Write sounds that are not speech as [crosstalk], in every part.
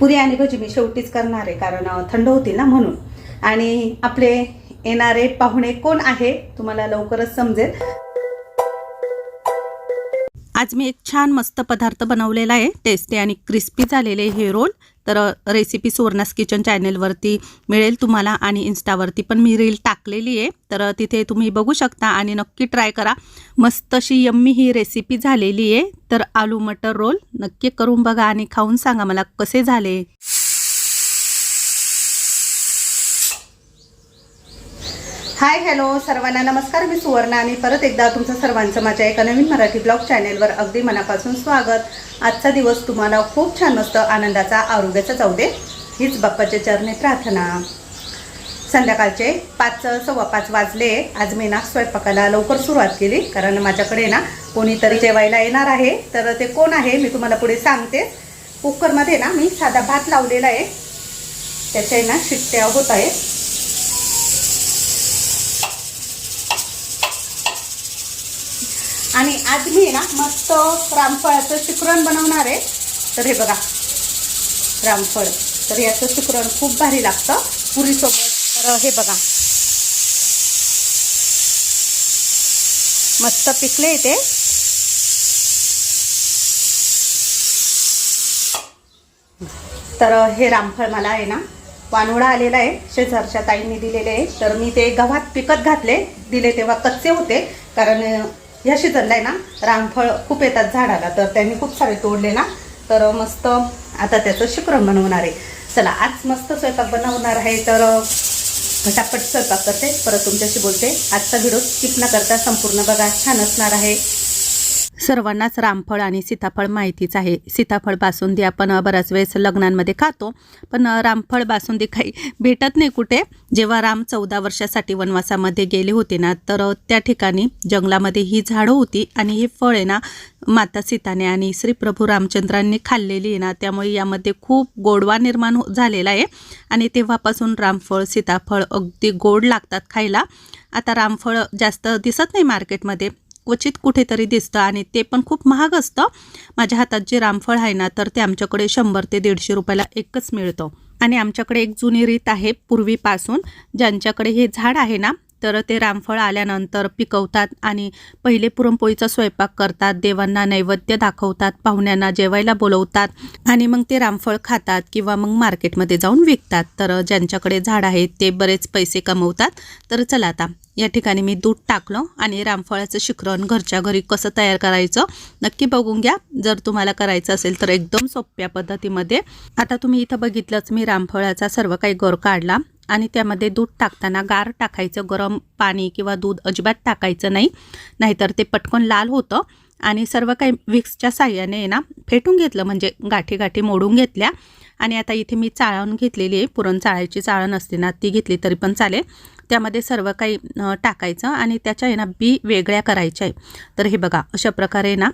पुरी आणि भजी मी शेवटीच करणार आहे कारण थंड होती ना म्हणून. आणि आपले येणारे पाहुणे कोण आहे तुम्हाला लवकरच समजेल. आज मी एक छान मस्त पदार्थ बनवलेला आहे. टेस्टी आणि क्रिस्पी झालेले हे रोल तर रेसिपी सुवर्णास किचन चॅनेलवरती मिळेल तुम्हाला आणि इन्स्टावरती पण मी रील टाकलेली आहे. तर तिथे तुम्ही बघू शकता आणि नक्की ट्राय करा. मस्त अशी यम्मी ही रेसिपी झालेली आहे. तर आलू मटर रोल नक्की करून बघा आणि खाऊन सांगा मला कसे झाले. Hi hello. सर्वांना नमस्कार. मी सुवर्णा. आणि परत एकदा तुमचं सर्वांचं माझ्या एका नवीन मराठी ब्लॉग चॅनेलवर अगदी मनापासून स्वागत. आजचा दिवस तुम्हाला खूप छान मस्त आनंदाचा आरोग्याचा जाऊ दे. हीच बाप्पाच्या चरणी प्रार्थना. संध्याकाळचे पाच सव्वा पाच वाजले. आज मी ना स्वयंपाकाला लवकर सुरुवात केली. कारण माझ्याकडे ना कोणीतरी जेवायला येणार आहे. तर ते कोण आहे मी तुम्हाला पुढे सांगते. कुकरमध्ये ना मी साधा भात लावलेला आहे. त्याच्या ना शिट्ट्या होत आहे आणि आज मी ना मस्त रामफळाचं शिकरण बनवणार आहे. तर हे बघा रामफळ. तर याचं शिकरण खूप भारी लागतं. पुरीसोबत. तर हे बघा. मस्त पिकले ते. तर हे रामफळ मला आहे ना वानोडा आलेला आहे. शेजारच्या ताईंनी दिलेले आहे. तर मी ते गव्हात पिकत घातले. दिले तेव्हा कच्चे होते. कारण ह्या सीझनला आहे ना? रामफळ खूप येतात झाडाला तर त्यांनी खूप सारे तोडले ना? तर मस्त आता त्याचं शिकरण बनवणार आहे. चला आज मस्त स्वयंपाक बनवणार आहे तर फटाफट स्वयंपाक करते. परत तुमच्याशी बोलते. आजचा व्हिडिओ स्किप न करता संपूर्ण बघा छान असणार आहे. सर्वांनाच रामफळ आणि सीताफळ माहितीच आहे. सीताफळ बासुंदी आपण बऱ्याच वेळेस लग्नांमध्ये खातो पण रामफळ बासुंदी काही भेटत नाही कुठे. जेव्हा राम चौदा वर्षासाठी वनवासामध्ये गेले होते ना तर त्या ठिकाणी जंगलामध्ये ही झाडं होती आणि हे फळ आहे ना माता सीताने आणि श्री प्रभू रामचंद्रांनी खाल्लेली आहे ना त्यामुळे यामध्ये खूप गोडवा निर्माण हो- झालेला आहे. आणि तेव्हापासून रामफळ सीताफळ अगदी गोड लागतात खायला. आता रामफळ जास्त दिसत नाही मार्केटमध्ये क्वचित कुठेतरी दिसतं आणि ते पण खूप महाग असतं. माझ्या हातात जे रामफळ आहे ना तर ते आमच्याकडे शंभर ते दीडशे रुपयाला एकच मिळतं. आणि आमच्याकडे एक जुनी रीत आहे पूर्वीपासून ज्यांच्याकडे हे झाड आहे ना तर ते रामफळ आल्यानंतर पिकवतात आणि पहिले पुरणपोळीचा स्वयंपाक करतात देवांना नैवेद्य दाखवतात पाहुण्यांना जेवायला बोलवतात आणि मग ते रामफळ खातात किंवा मग मार्केटमध्ये जाऊन विकतात. तर ज्यांच्याकडे झाड आहे ते बरेच पैसे कमवतात. तर चला आता या ठिकाणी मी दूध टाकलं आणि रामफळाचं शिखरण घरच्या घरी कसं तयार करायचं नक्की बघून घ्या. जर तुम्हाला करायचं असेल तर एकदम सोप्या पद्धतीमध्ये. आता तुम्ही इथं बघितलंच मी रामफळाचा सर्व काही गर काढला आणि त्यामध्ये दूध टाकताना गार टाकायचं गरम पाणी किंवा दूध अजिबात टाकायचं नाही. नाहीतर ते पटकन लाल होतं आणि सर्व काही विक्सच्या साह्याने आहे ना फेटून घेतलं म्हणजे गाठी गाठी मोडून घेतल्या. आणि आता इथे मी चाळण घेतलेली आहे. पुरण चाळायची चाळण असते ना ती घेतली तरी पण चालेल. त्यामध्ये सर्व काही टाकायचं आणि त्याच्या आहे ना बी वेगळ्या करायच्या आहे तर हे बघा अशा प्रकारे ना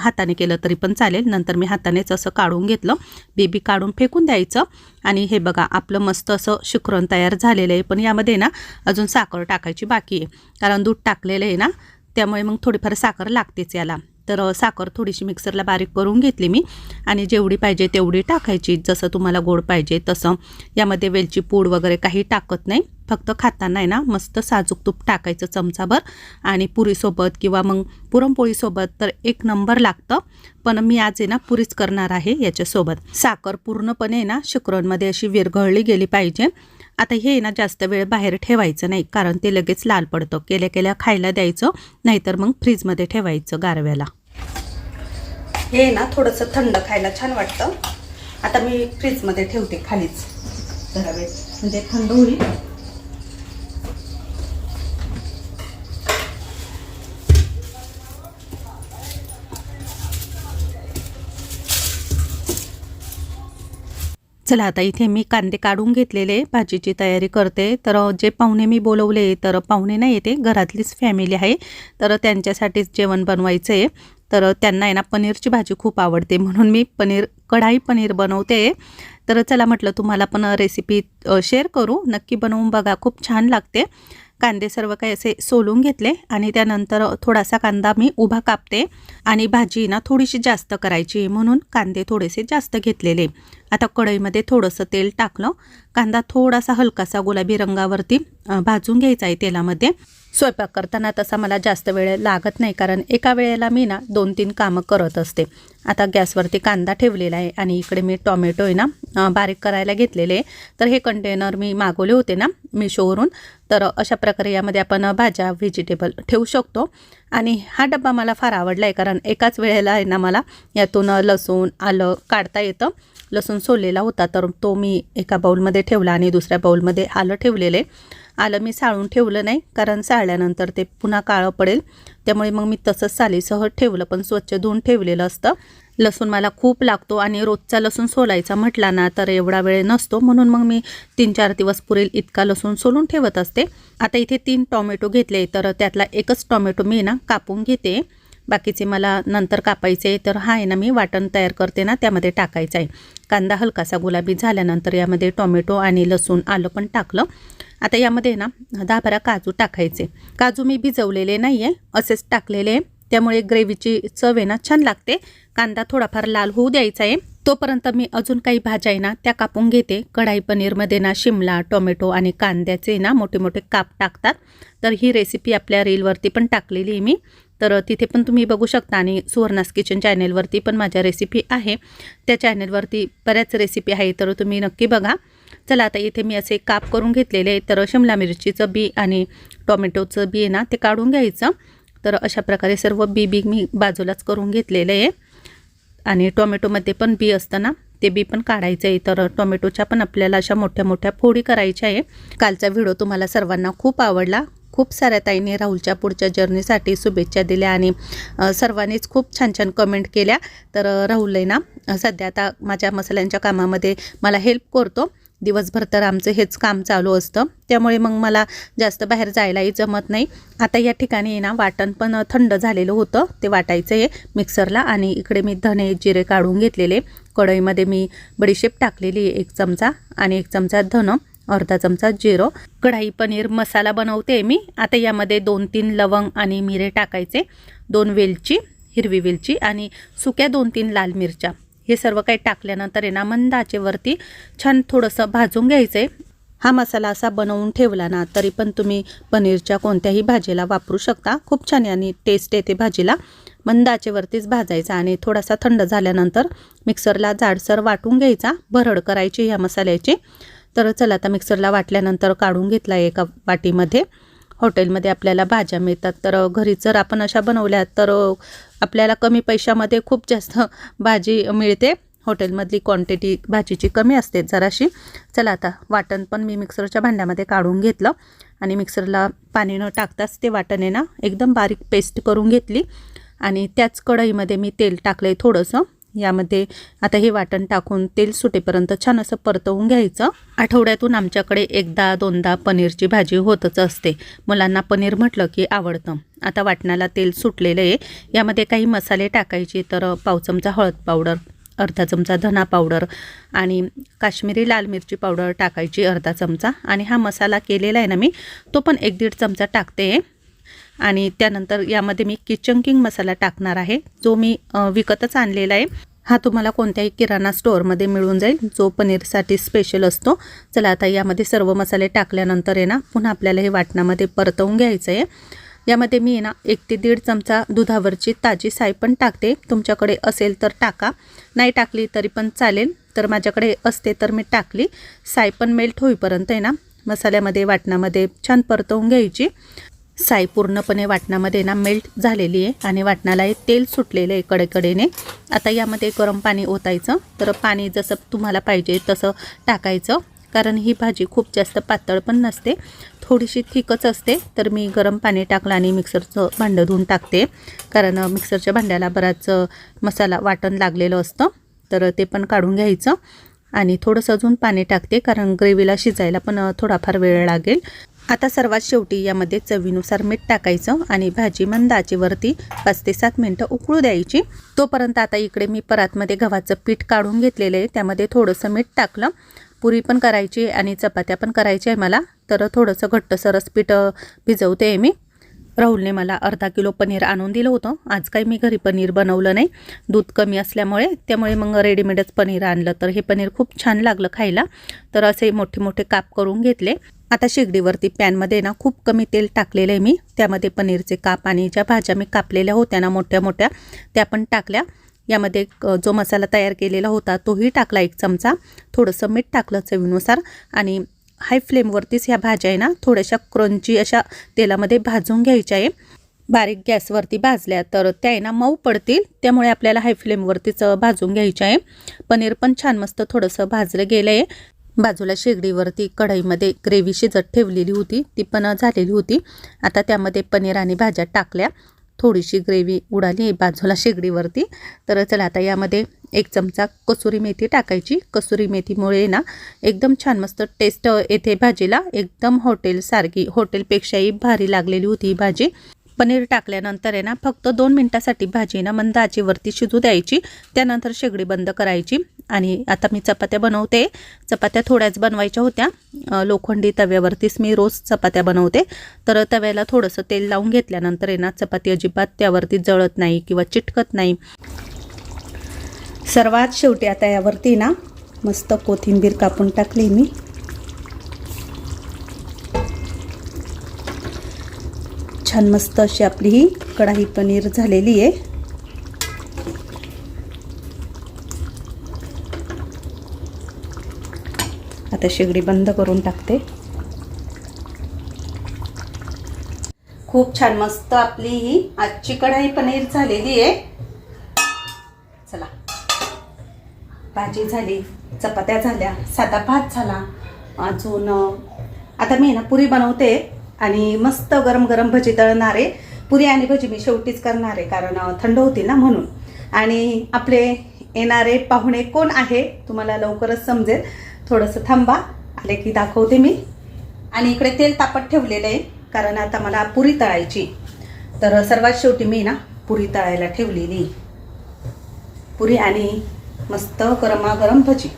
हाताने केलं तरी पण चालेल. नंतर मी हातानेच असं काढून घेतलं. बेबी काढून फेकून द्यायचं. आणि हे बघा आपलं मस्त असं शिकरण तयार झालेलं आहे. पण यामध्ये ना अजून साखर टाकायची बाकी आहे. कारण दूध टाकलेलं आहे ना त्यामुळे मग थोडीफार साखर लागतेच याला. तर साखर थोडीशी मिक्सरला बारीक करून घेतली मी आणि जेवढी पाहिजे तेवढी टाकायची. जसं तुम्हाला गोड पाहिजे तसं. यामध्ये वेलची पूड वगैरे काही टाकत नाही. फक्त खाताना आहे ना मस्त साजूक तूप टाकायचं चमचाभर आणि पुरीसोबत किंवा मग पुरणपोळीसोबत तर एक नंबर लागतं. पण मी आज आहे ना पुरीच करणार आहे याच्यासोबत. साखर पूर्णपणे आहे ना शुक्रांमध्ये अशी विरघळली गेली पाहिजे. आता हे आहे ना जास्त वेळ बाहेर ठेवायचं नाही कारण ते लगेच लाल पडतं. केल्या केल्या खायला द्यायचं नाहीतर मग फ्रीजमध्ये ठेवायचं गारव्याला. हे ना थोडंसं थंड खायला छान वाटतं. आता मी फ्रीजमध्ये ठेवते खालीच. जरा वेळ. म्हणजे थंड होईल. चला आता इथे मी कांदे काढून घेतलेले भाजीची तयारी करते. तर जे पाहुणे मी बोलवले तर पाहुणे नाही येते घरातलीच फॅमिली आहे. तर त्यांच्यासाठीच जेवण बनवायचं आहे तर त्यांना आहे ना पनीरची भाजी खूप आवडते. म्हणून मी पनीर कढाई पनीर बनवते. तर चला म्हटलं तुम्हाला पण रेसिपी शेअर करू. नक्की बनवून बघा खूप छान लागते. कांदे सर्व काही असे सोलून घेतले आणि त्यानंतर थोडासा कांदा मी उभा कापते आणि भाजी ना थोडीशी जास्त करायची म्हणून कांदे थोडेसे जास्त घेतलेले. आता कढईमध्ये थोडंसं तेल टाकलं. कांदा थोडासा हलकासा गुलाबी रंगावरती भाजून घ्यायचा आहे तेलामध्ये. स्वयंपाक करताना तसा मला जास्त वेळ लागत नाही कारण एका वेळेला मी ना दोन तीन कामं करत असते. आता गॅसवरती कांदा ठेवलेला आहे आणि इकडे मी टॉमॅटो आहे ना बारीक करायला घेतलेले आहे. तर हे कंटेनर मी मागवले होते ना मिशोवरून. तर अशा प्रकारे यामध्ये आपण भाज्या व्हेजिटेबल ठेवू शकतो. आणि हा डब्बा मला फार आवडला आहे कारण एकाच वेळेला आहे ना मला यातून लसूण आलं काढता येतं. लसूण सोललेला होता तर तो मी एका बाऊलमध्ये ठेवला आणि दुसऱ्या बाऊलमध्ये आलं ठेवलेलं. आहे आलं मी साळून ठेवलं नाही कारण साळल्यानंतर ते पुन्हा काळं पडेल. त्यामुळे मग मी तसंच सालीसह ठेवलं पण स्वच्छ धुवून ठेवलेलं असतं. लसूण मला खूप लागतो आणि रोजचा लसूण सोलायचा म्हटला ना तर एवढा वेळ नसतो. म्हणून मग मी तीन चार दिवस पुरेल इतका लसूण सोलून ठेवत असते. आता इथे तीन टॉमॅटो घेतले तर त्यातला एकच टॉमॅटो मी ना कापून घेते. बाकीचे मला नंतर कापायचे तर हा आहे ना मी वाटण तयार करते ना त्यामध्ये टाकायचं आहे. कांदा हलकासा गुलाबी झाल्यानंतर यामध्ये टोमॅटो आणि लसूण आलं पण टाकलं. आता यामध्ये ना दहा बारा काजू टाकायचे. काजू मी भिजवलेले नाही आहे असेच टाकलेले. आहे त्यामुळे ग्रेव्हीची चव आहे ना छान लागते. कांदा थोडाफार लाल होऊ द्यायचा आहे. तोपर्यंत मी अजून काही भाज्या आहे ना त्या कापून घेते. कढाई पनीरमध्ये ना शिमला टोमॅटो आणि कांद्याचे ना मोठे मोठे काप टाकतात. तर ही रेसिपी आपल्या रीलवरती पण टाकलेली आहे मी. तर तिथे पण तुम्ही बघू शकता आणि सुवर्णास किचन चॅनेलवरती पण माझ्या रेसिपी आहे. त्या चॅनेलवरती बऱ्याच रेसिपी आहे तर तुम्ही नक्की बघा. चला आता इथे मी असे काप करून घेतलेले तर शिमला मिरचीचं बी आणि टोमॅटोचं बी आहे ना ते काढून घ्यायचं. तर अशा प्रकारे सर्व बी बी मी बाजूलाच करून घेतलेलं आहे. आणि टोमॅटोमध्ये पण बी असतं ना ते बी पण काढायचं आहे. तर टोमॅटोच्या पण आपल्याला अशा मोठ्या मोठ्या फोडी करायच्या आहे. कालचा व्हिडिओ तुम्हाला सर्वांना खूप आवडला. खूप साऱ्या ताईंनी राहुलच्या पुढच्या जर्नीसाठी शुभेच्छा दिल्या आणि सर्वांनीच खूप छान छान कमेंट केल्या. तर राहुल आहे ना सध्या आता माझ्या मसाल्यांच्या कामामध्ये मला हेल्प करतो. दिवसभर तर आमचं हेच काम चालू असतं. त्यामुळे मग मला जास्त बाहेर जायलाही जमत नाही. आता या ठिकाणी आहे ना वाटण पण थंड झालेलं होतं. ते वाटायचं आहे मिक्सरला आणि इकडे मी धने जिरे काढून घेतलेले. कढईमध्ये मी बडीशेप टाकलेली आहे एक चमचा आणि एक चमचा धन अर्धा चमचा जिरं. कढाई पनीर मसाला बनवते मी. आता यामध्ये दोन तीन लवंग आणि मिरे टाकायचे. दोन वेलची हिरवी वेलची आणि सुक्या दोन तीन लाल मिरच्या. हे सर्व काही टाकल्यानंतर आहे ना मंद आचेवरती छान थोडंसं भाजून घ्यायचं. आहे हा मसाला असा बनवून ठेवला ना तरी पण तुम्ही पनीरच्या कोणत्याही भाजीला वापरू शकता. खूप छान आणि टेस्ट येते भाजीला. मंद आचेवरतीच भाजायचा आणि थोडासा थंड झाल्यानंतर मिक्सरला जाडसर वाटून घ्यायचा. भरड करायची ह्या मसाल्याची. तर चला आता मिक्सरला वाटल्यानंतर काढून घेतला एका वाटीमध्ये. हॉटेलमध्ये आपल्याला भाज्या मिळतात. तर घरी जर आपण अशा बनवल्या तर आपल्याला कमी पैशामध्ये खूप जास्त भाजी मिळते. हॉटेलमधली क्वांटिटी भाजीची कमी असते जराशी. चला आता वाटण पण मी मिक्सरच्या भांड्यामध्ये काढून घेतलं. आणि मिक्सरला पाणी न टाकताच ते वाटण आहे ना एकदम बारीक पेस्ट करून घेतली. आणि त्याच कढईमध्ये मी तेल टाकलं आहे थोडंसं. यामध्ये आता हे वाटण टाकून तेल सुटेपर्यंत छान असं परतवून घ्यायचं. आठवड्यातून आमच्याकडे एकदा दोनदा पनीरची भाजी होतच असते. मुलांना पनीर म्हटलं की आवडतं. आता वाटणाला तेल सुटलेलं आहे. यामध्ये काही मसाले टाकायचे तर पाव चमचा हळद पावडर अर्धा चमचा धना पावडर आणि काश्मीरी लाल मिरची पावडर टाकायची अर्धा चमचा. आणि हा मसाला केलेला आहे ना मी तो पण एक दीड चमचा टाकते. आणि त्यानंतर यामध्ये मी किचन किंग मसाला टाकणार आहे. जो मी विकतच आणलेला आहे. हा तुम्हाला कोणत्याही किराणा स्टोअरमध्ये मिळून जाईल. जो पनीरसाठी स्पेशल असतो. चला आता यामध्ये सर्व मसाले टाकल्यानंतर आहे ना पुन्हा आपल्याला हे वाटणामध्ये परतवून घ्यायचं आहे. यामध्ये मी आहे ना एक ते दीड चमचा दुधावरची ताजी साय पण टाकते. तुमच्याकडे असेल तर टाका. नाही टाकली तरी पण चालेल. तर माझ्याकडे असते तर मी टाकली. साय पण मेल्ट होईपर्यंत आहे ना मसाल्यामध्ये वाटणामध्ये छान परतवून घ्यायची. साय पूर्णपणे वाटणामध्ये ना मेल्ट झालेली आहे आणि वाटणाला हे तेल सुटलेलं आहे कडेकडेने. आता यामध्ये गरम पाणी ओतायचं. तर पाणी जसं तुम्हाला पाहिजे तसं टाकायचं. कारण ही भाजी खूप जास्त पातळ पण नसते. थोडीशी थिकच असते. तर मी गरम पाणी टाकलं आणि मिक्सरचं भांडं धुवून टाकते. कारण मिक्सरच्या भांड्याला बराच मसाला वाटण लागलेलं असतं. तर ते पण काढून घ्यायचं. आणि थोडंसं अजून पाणी टाकते. कारण ग्रेव्हीला शिजायला पण थोडाफार वेळ लागेल. आता सर्वात शेवटी यामध्ये चवीनुसार मीठ टाकायचं आणि भाजी मंद आचेवरती पाच ते सात मिनटं उकळू द्यायची. तोपर्यंत आता इकडे मी परातमध्ये गव्हाचं पीठ काढून घेतलेलं आहे. त्यामध्ये थोडंसं मीठ टाकलं. पुरी पण करायची आणि चपात्या पण करायच्या आहे मला. तर थोडंसं घट्टसरस पीठ भिजवते आहे मी. राहुलने मला अर्धा किलो पनीर आणून दिलं होतं. आज काही मी घरी पनीर बनवलं नाही. दूध कमी असल्यामुळे त्यामुळे मग रेडीमेडच पनीर आणलं. तर हे पनीर खूप छान लागलं खायला. तर असे मोठे मोठे काप करून घेतले. आता शेगडीवरती पॅनमध्ये ना खूप कमी तेल टाकलेलं आहे मी. त्यामध्ये पनीरचे काप आणि ज्या भाज्या मी कापलेल्या होत्या ना मोठ्या मोठ्या त्या पण टाकल्या. यामध्ये जो मसाला तयार केलेला होता तोही टाकला एक चमचा. थोडंसं मीठ टाकलं चवीनुसार. आणि हाय फ्लेमवरतीच ह्या भाज्या आहे ना थोड्याशा क्रंची अशा तेलामध्ये भाजून घ्यायच्या आहे. बारीक गॅसवरती भाजल्या तर त्या आहे ना मऊ पडतील. त्यामुळे आपल्याला हाय फ्लेमवरतीच भाजून घ्यायच्या आहे. पनीर पण छान मस्त थोडंसं भाजलं गेलं आहे. बाजूला शेगडीवरती कढईमध्ये ग्रेव्ही शिजत ठेवलेली होती ती पण झालेली होती. आता त्यामध्ये पनीर आणि भाज्या टाकल्या. थोडीशी ग्रेव्ही उडाली बाजूला शेगडीवरती. तर चला आता यामध्ये एक चमचा कसुरी मेथी टाकायची. कसुरी मेथीमुळे ना एकदम छान मस्त टेस्ट येते भाजीला. एकदम हॉटेलसारखी हॉटेलपेक्षाही भारी लागलेली होती ही भाजी. पनीर टाकल्यानंतर आहे ना फक्त दोन मिनटासाठी भाजी ना मंद आचेवरती शिजू द्यायची. त्यानंतर शेगडी बंद करायची. आणि आता मी चपात्या बनवते. चपात्या थोड्याच बनवायच्या होत्या. लोखंडी तव्यावरतीच मी रोज चपात्या बनवते. तर तव्याला थोडंसं तेल लावून घेतल्यानंतर आहे ना चपाती अजिबात त्यावरती जळत नाही किंवा चिटकत नाही. सर्वात शेवटी आता यावरती ना मस्त कोथिंबीर कापून टाकली मी. छान मस्त अशी आपली ही कढाई पनीर झालेली आहे. आता शेगडी बंद करून टाकते. खूप छान मस्त आपली ही आजची कढाई पनीर झालेली आहे. चला. भाजी झाली चपात्या झाल्या साधा भात झाला अजून आता मी ना पुरी बनवते. आणि मस्त गरम गरम भजी तळणार आहे पुरी आणि भजी मी शेवटीच करणार आहे कारण थंड होती ना म्हणून. आणि आपले येणारे पाहुणे कोण आहे तुम्हाला लवकरच समजेल. थोडंसं थांबा आले की दाखवते मी. आणि इकडे तेल तापत ठेवलेलं आहे कारण आता मला पुरी तळायची. तर सर्वात शेवटी मी ना पुरी तळायला ठेवलेली. पुरी आणि मस्त गरमागरम भजी.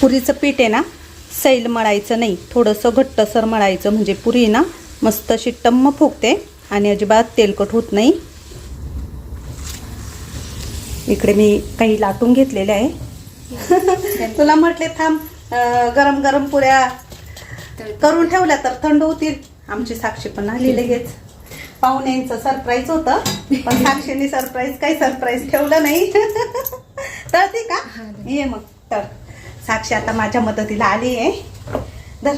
पुरीचं पीठ आहे ना सैल मळायचं नाही थोडंसं घट्टसर मळायचं म्हणजे पुरी ना मस्त अशी टम्म फुगते आणि अजिबात तेलकट होत नाही. इकडे मी काही लाटून घेतलेले आहे. [laughs] तुला म्हटले थांब गरम गरम पुऱ्या करून ठेवल्या तर थंड होतील. आमची साक्षी पण आली लगेच. पाहुण्यांचं सरप्राईज होतं पण साक्षीने सरप्राईज काही सरप्राईज ठेवलं नाही. [laughs] तळते का? ये मग तर साक्षी आता माझ्या मदतीला आली आहे. तर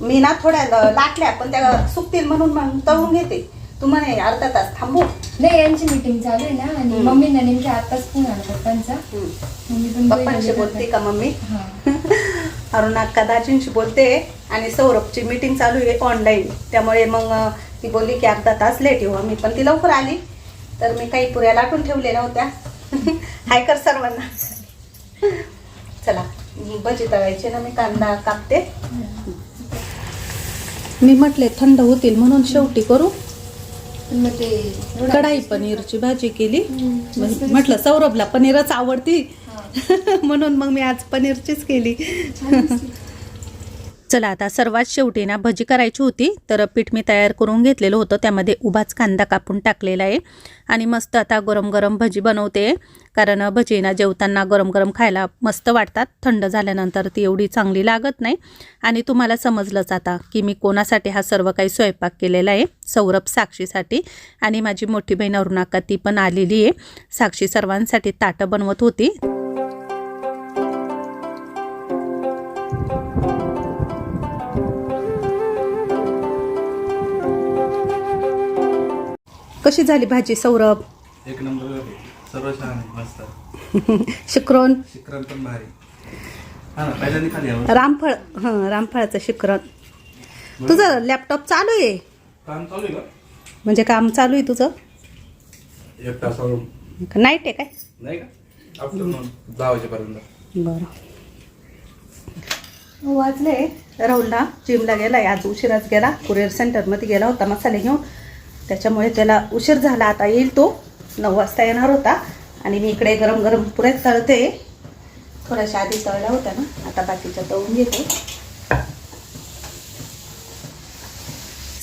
मी ना थोड्या लाटल्या पण त्या सुकतील म्हणून मग तळून घेते. तू म्हणे अर्धा तास थांबू. नाही यांची मीटिंग चालू आहे ना आणि. मम्मींना नेमकी आताच फोन आला पप्पांचा. मम्मी पण पप्पांशी बोलते का मम्मी? हा. [laughs] अरुणा अक्का दाजींशी बोलते आणि सौरभची मीटिंग चालू आहे ऑनलाईन त्यामुळे मग ती बोलली की अर्धा तास लेट येऊ मी पण ती लवकर आली. तर मी काही पुऱ्या लाटून ठेवलेल्या होत्या [laughs] हाय कर सर्वांना. [laughs] चला. भजी तळायचे ना मी कांदा कापते. मी म्हटले थंड होतील म्हणून शेवटी करू. कढाई पनीरची भाजी केली. म्हटलं सौरभला पनीरच आवडती. [laughs] म्हणून मग मी आज पनीरचीच केली. चला आता सर्वात शेवटी ना भजी करायची होती तर पीठ मी तयार करून घेतलेलं होतं त्यामध्ये उभाच कांदा कापून टाकलेला आहे. आणि मस्त आता गरम गरम भजी बनवते कारण भजी ना जेवताना गरम गरम खायला मस्त वाटतात थंड झाल्यानंतर ती एवढी चांगली लागत नाही. आणि तुम्हाला समजलंच आता की मी कोणासाठी हा सर्व काही स्वयंपाक केलेला आहे सौरभ साक्षीसाठी. आणि माझी मोठी बहीण अरुणाका ती पण आलेली आहे. साक्षी सर्वांसाठी ताटं बनवत होती. कशी झाली भाजी सौरभ? एक नंबर सर्व छान मस्त. [laughs] शिकरोन? शिकरण पण भारी. हा ना पहिल्यांदा खाली यावं. रामफळ हं रामफळाचं शिकरण तुझं लॅपटॉप चालू आहे? काम चालू आहे का? म्हणजे काम चालू आहे तुझं? एक तासावर नाईट आहे काय? नाही का? आफ्टरनून दहा वाजेपर्यंत. बरं. वाजले. राहुलला जिमला गेलाय. आज उशिराच गेला. कुरिअर सेंटरमध्ये गेला होता. मसाले घेऊन. त्याच्यामुळे त्याला उशीर झाला. आता येईल तो. नऊ वाजता येणार होता. आणि मी इकडे गरम गरम पुऱ्यात तळते. थोड्याशा आधी तळल्या होत्या ना. आता बाकीच्या तळून घेते.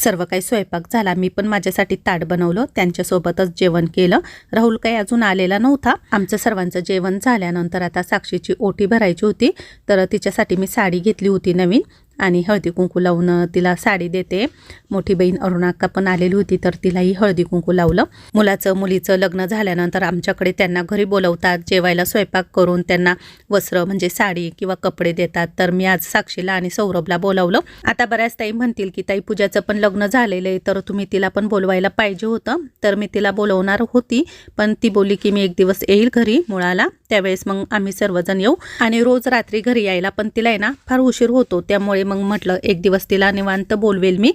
सर्व काही स्वयंपाक झाला. मी पण माझ्यासाठी ताट बनवलं. त्यांच्यासोबतच जेवण केलं. राहुल काही अजून आलेला नव्हता. आमचं सर्वांचं जेवण झाल्यानंतर आता साक्षीची ओटी भरायची होती. तर तिच्यासाठी मी साडी घेतली होती नवीन. आणि हळदी कुंकू लावून तिला साडी देते. मोठी बहीण अरुणाक्का पण आलेली होती तर तिलाही हळदी कुंकू लावलं. मुलाचं मुलीचं लग्न झाल्यानंतर आमच्याकडे त्यांना घरी बोलवतात जेवायला स्वयंपाक करून त्यांना वस्त्र म्हणजे साडी किंवा कपडे देतात. तर मी आज साक्षीला आणि सौरभला बोलावलं. आता बऱ्याच ताई म्हणतील की ताई पूजाचं पण लग्न झालेलं आहे तर तुम्ही तिला पण बोलवायला पाहिजे होतं. तर मी तिला बोलवणार होती पण ती बोलली की मी एक दिवस येईल घरी मुळाला त्यावेळेस मग आम्ही सर्वजण येऊ. आणि रोज रात्री घरी यायला पण तिला आहे ना फार उशीर होतो. त्यामुळे मग म्हटलं एक दिवस तिला निवांत बोलवेल मी.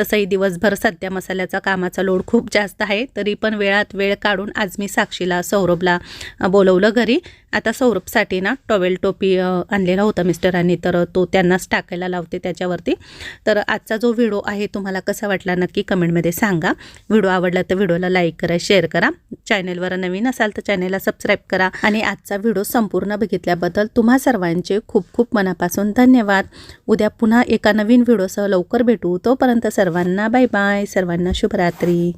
तसंही दिवसभर सध्या मसाल्याचा कामाचा लोड खूप जास्त आहे तरी पण वेळात वेळ काढून आज मी साक्षीला सौरभला बोलवलं घरी. आता सौरभसाठी ना टॉवेल टोपी आणलेला होता मिस्टरांनी तर तो त्यांनाच टाकायला लावते त्याच्यावरती. तर आजचा जो व्हिडिओ आहे तुम्हाला कसा वाटला नक्की कमेंटमध्ये सांगा. व्हिडिओ आवडला तर व्हिडिओला लाईक करा शेअर करा. चॅनेलवर नवीन असाल तर चॅनेलला सबस्क्राईब करा. आणि आजचा व्हिडिओ संपूर्ण बघितल्याबद्दल तुम्हा सर्वांचे खूप खूप मनापासून धन्यवाद. उद्या पुन्हा एका नवीन व्हिडिओसह लवकर भेटू. तोपर्यंत सर्वांना बाय बाय सर्वांना शुभरात्री.